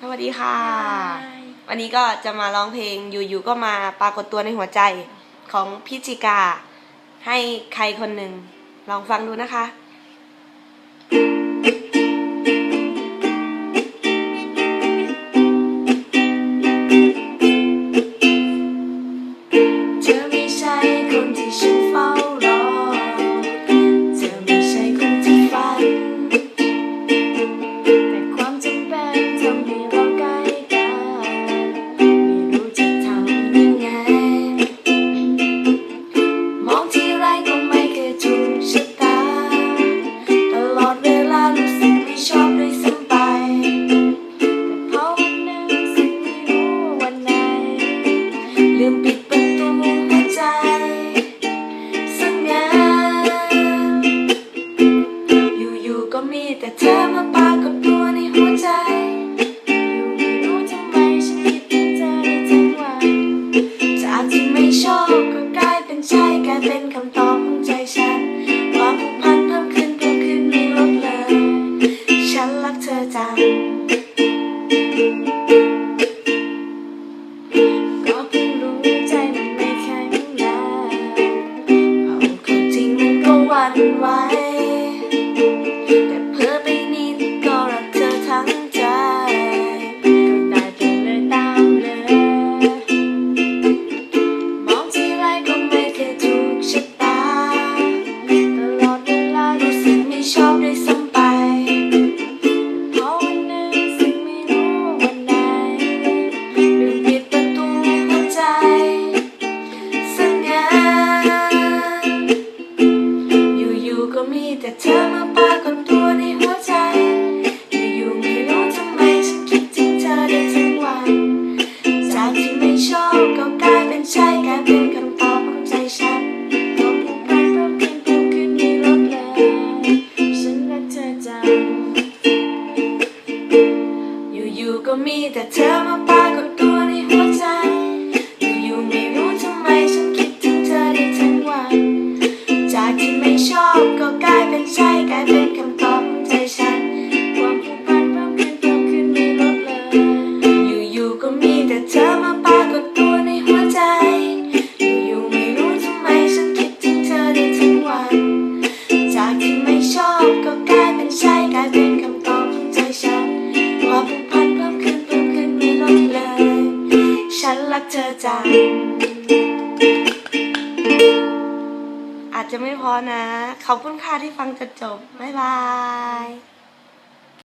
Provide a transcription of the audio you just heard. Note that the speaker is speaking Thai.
สวัสดีค่ะ วันนี้ก็จะมาร้องเพลงอยู่ๆก็มาปรากฏตัวในหัวใจของพิจิกา ให้ใครคนหนึ่งลองฟังดูนะคะ ก็มีแต่เธอมาปากฏตัวในหัวใจอยู่ไม่รู้ทำไมฉันคิดถึงเธอได้ทั้งวันจากที่ไม่ชอบก็กลายเป็นใช่กลายเป็นคำตอบของใจฉัน ความผูกพันเพิ่มขึ้นเพิ่มขึ้นไม่ลดเลย ฉันรักเธอจังก็เพิ่งรู้ใจมันไม่แข็งแรงเอาเข้าจริงมันก็หวั่นไหว ก็มีแต่เธอมาปรากฏตัวในหัวใจ อยู่ๆไม่รู้ทำไมฉันคิดถึงเธอได้ทั้งวัน จากที่ไม่ชอบก็กลายเป็นใช่กลายเป็นคำตอบของใจฉัน ความผูกพันเพิ่มขึ้นเพิ่มขึ้นไม่ลดเลย อยู่ๆก็มีแต่เธอมาปรากฏตัวในหัวใจ อยู่ๆไม่รู้ทำไมฉันคิดถึงเธอได้ทั้งวัน จากที่ไม่ชอบก็กลายเป็นใช่กลายเป็นคำ รักเธอจัง อาจจะไม่พอนะ ขอบคุณค่ะที่ฟังจนจบ บ๊ายบาย